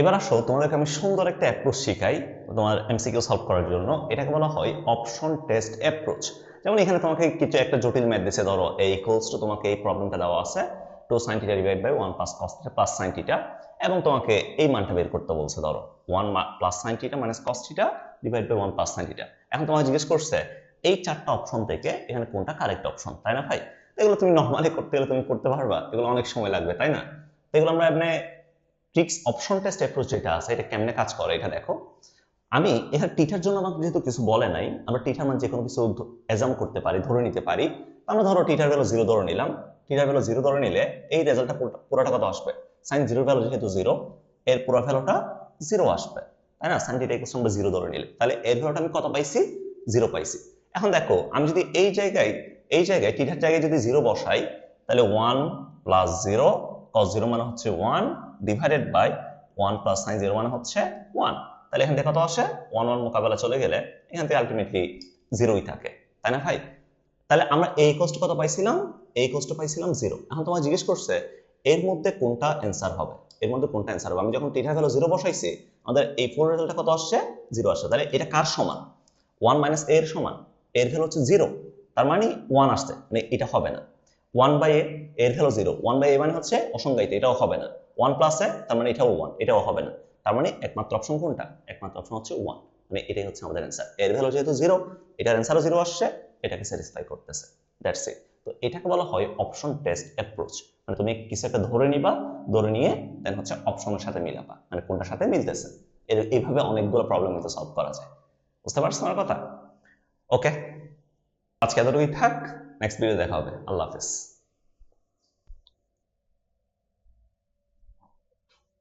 এবার আসো, তোমাদেরকে আমি সুন্দর একটা অ্যাপ্রোচ শিখাই তোমার এমসিকিউ সলভ করার জন্য। এটাকে বলা হয় অপশন টেস্ট অ্যাপ্রোচ যেমন এখানে তোমাকে কিছু একটা জটিল ম্যাথ দিছে, ধরো এই ইকুয়ালস টু তোমাকে এই প্রবলেমটা দেওয়া আছে two sine theta divide by one plus cos theta plus sine theta এবং তোমাকে এই মানটা বের করতে বলছে, ধরো one plus sine theta minus divide by one plus sine theta এখন তোমাকে জিজ্ঞেস করছে, এই চারটা অপশন থেকে এখানে কোনটা কারেক্ট অপশন তাই না ভাই? এগুলো তুমি নর্মালি করতে গেলে তুমি করতে পারবা, এগুলো অনেক সময় লাগবে, তাই না? এগুলো আমরা এমনি ট্রিক্স অপশন টেস্ট অ্যাপ্রোচ যেটা আছে, এটা কেমনে কাজ করে, এটা দেখো। আমি এখানে টিঠার জন্য আমাকে যেহেতু কিছু বলে নাই, আমরা টিটার মানে যে কোনো কিছু এজাম করতে পারি, ধরে নিতে পারি। আমরা ধরো টিটার ভ্যালু জিরো ধরে নিলাম। টিটার ভ্যালু জিরো ধরে নিলে এই রেজাল্টটা পুরোটা কত আসবে? সাইন জিরো ভ্যালু যেহেতু জিরো এর পুরো ভ্যালুটা জিরো আসবে। তাই না? সাইন টিটা ইকুয়াল জিরো ধরে নিলে। তাহলে এর ভ্যালুটা আমি কত পাইছি? জিরো পাইছি। এখন দেখো, আমি যদি এই জায়গায় এই জায়গায় টিটার জায়গায় যদি জিরো বসাই, তাহলে one plus zero cos zero মানে হচ্ছে one divided by one plus sine zero মানে হচ্ছে ওয়ান তাহলে এখান থেকে কত আসে? ওয়ান ওয়ান মোকাবেলা চলে গেলে এখান থেকে আলটিমেটলি জিরোই থাকে। তাই না ভাই? তাহলে আমরা এই কষ্ট কত পাইছিলাম? এই কষ্ট পাইছিলাম জিরো এখন তোমার জিজ্ঞেস করছে, এর মধ্যে কোনটা অ্যান্সার হবে? এর মধ্যে কোনটা অ্যান্সার হবে? আমি যখন টিটা ভ্যালু জিরো বসাইছি, আমাদের এই ফোর রেজাল্টটা কত আসছে? জিরো আসছে। তাহলে এটা কার সমান? ওয়ান মাইনাস এর সমান। এর ভ্যালু হচ্ছে জিরো তার মানে ওয়ান আসছে। মানে এটা হবে না। ওয়ান বাই এ এর value zero one by A মানে হচ্ছে অসংজ্ঞায়িত। এটাও হবে না। ওয়ান প্লাস তার মানে এটাও ওয়ান এটাও হবে না। তার মানে একমাত্র অপশন কোনটা? একমাত্র অপশন হচ্ছে ওয়ান মানে এটাই হচ্ছে আমাদের অ্যান্সার এর ভ্যালু যেহেতু জিরো এটার অ্যান্সারও জিরো আসছে, এটাকে স্যাটিসফাই করতেছে। দ্যাটস ইট তো এটাকে বলা হয় অপশন টেস্ট অ্যাপ্রোচ মানে তুমি কিছু একটা ধরে নিবা, ধরে নিয়ে দেন হচ্ছে অপশনের সাথে মিলাবা। মানে কোনটার সাথে মিলতেছে। এর, এইভাবে অনেকগুলো প্রবলেম কিন্তু সলভ করা যায়। বুঝতে পারছ আমার কথা? ওকে আজকে এতটুকুই থাক। নেক্সট ভিডিও দেখা হবে। আল্লাহ হাফিজ।